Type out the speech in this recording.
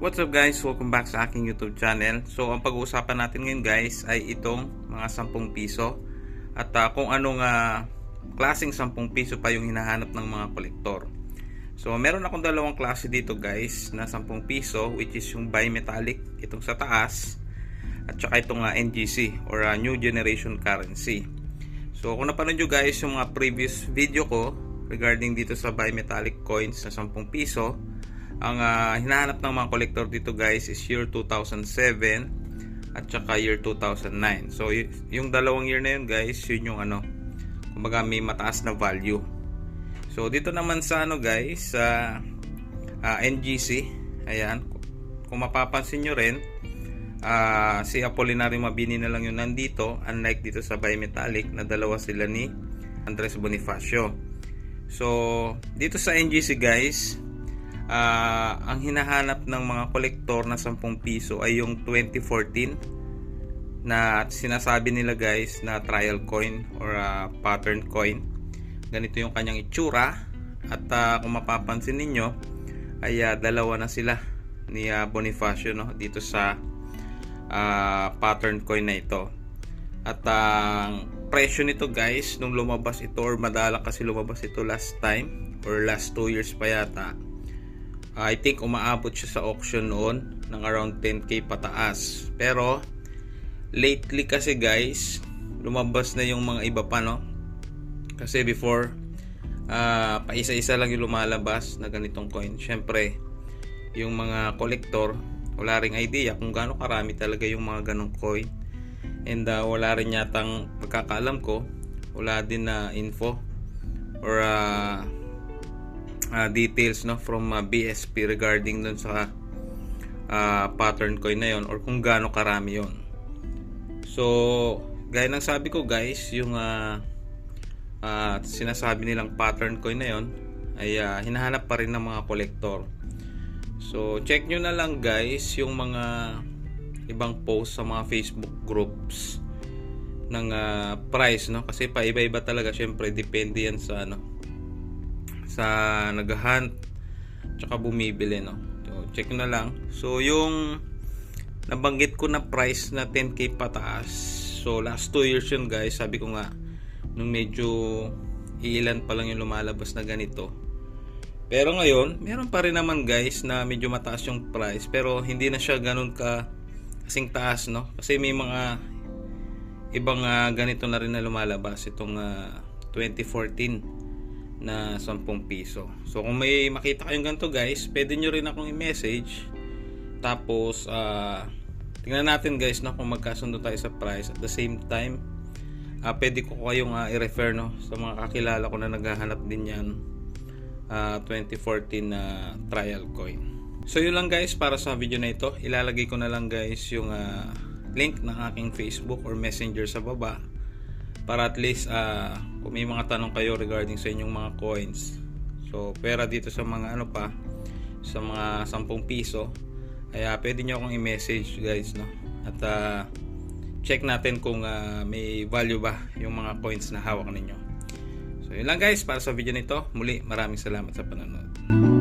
What's up guys? Welcome back sa aking YouTube channel. So ang pag-uusapan natin ngayon guys ay itong mga 10 piso at ah, kung anong ah, klaseng 10 piso pa yung hinahanap ng mga kolektor. So meron akong dalawang klase dito guys na 10 piso which is yung bimetallic itong sa taas at saka itong ah, NGC or ah, New Generation Currency. So kung napanood nyo guys yung mga previous video ko regarding dito sa bimetallic coins na 10 piso ang ah, hinahanap ng mga collector dito guys is year 2007 at saka year 2009. So yung dalawang year na yun guys, yun yung ano, kumbaga may mataas na value. So dito naman sa ano guys, sa ah, NGC, ayan, kung mapapansin nyo rin, ah, si Apolinario Mabini na lang yung nandito, unlike dito sa bimetallic na dalawa sila ni Andres Bonifacio. So dito sa NGC guys, Ah, ang hinahanap ng mga kolektor na 10 piso ay yung 2014 na sinasabi nila guys na trial coin or ah, pattern coin. Ganito yung kanyang itsura at ah, kung mapapansin ninyo ay ah, dalawa na sila ni ah, Bonifacio no dito sa ah, pattern coin na ito. At ang presyo nito guys nung lumabas ito or madalang kasi lumabas ito last time or last 2 years pa yata I think umaabot siya sa auction noon ng around 10k pataas. Pero lately kasi guys, lumabas na yung mga iba pa no. Kasi before ah paisa-isa lang yung lumalabas na ganitong coin. Syempre, yung mga collector wala ring idea kung gaano karami talaga yung mga ganong coin. And ah, wala rin yatang pagkakaalam ko, wala din na info or ah, uh, details no from uh, BSP regarding dun sa uh, pattern coin na yon or kung gaano karami yon. So, gaya ng sabi ko guys, yung uh, uh, sinasabi nilang pattern coin na yon ay uh, hinahanap pa rin ng mga kolektor. So, check nyo na lang guys yung mga ibang post sa mga Facebook groups ng uh, price no kasi paiba-iba talaga syempre depende yan sa ano sa naghahunt tsaka bumibili no? So, check na lang. So yung nabanggit ko na price na 10k pataas. So last 2 years yun guys. Sabi ko nga nung medyo ilan pa lang yung lumalabas na ganito. Pero ngayon meron pa rin naman guys na medyo mataas yung price. Pero hindi na siya ganun ka kasing taas no? Kasi may mga ibang ah, ganito na rin na lumalabas. Itong ah, 2014 na 10 piso. So kung may makita kayong ganito guys, pwede nyo rin akong i-message. Tapos uh, tingnan natin guys no, kung magkasundo tayo sa price. At the same time, uh, pwede ko kayong uh, i-refer no, sa mga kakilala ko na naghahanap din yan uh, 2014 na uh, trial coin. So yun lang guys para sa video na ito. Ilalagay ko na lang guys yung uh, link ng aking Facebook or Messenger sa baba para at least uh, kung may mga tanong kayo regarding sa inyong mga coins. So pera dito sa mga ano pa sa mga 10 piso ay uh, pwede nyo akong i-message guys no? At uh, check natin kung uh, may value ba yung mga coins na hawak ninyo. So yun lang guys para sa video nito. Muli maraming salamat sa panonood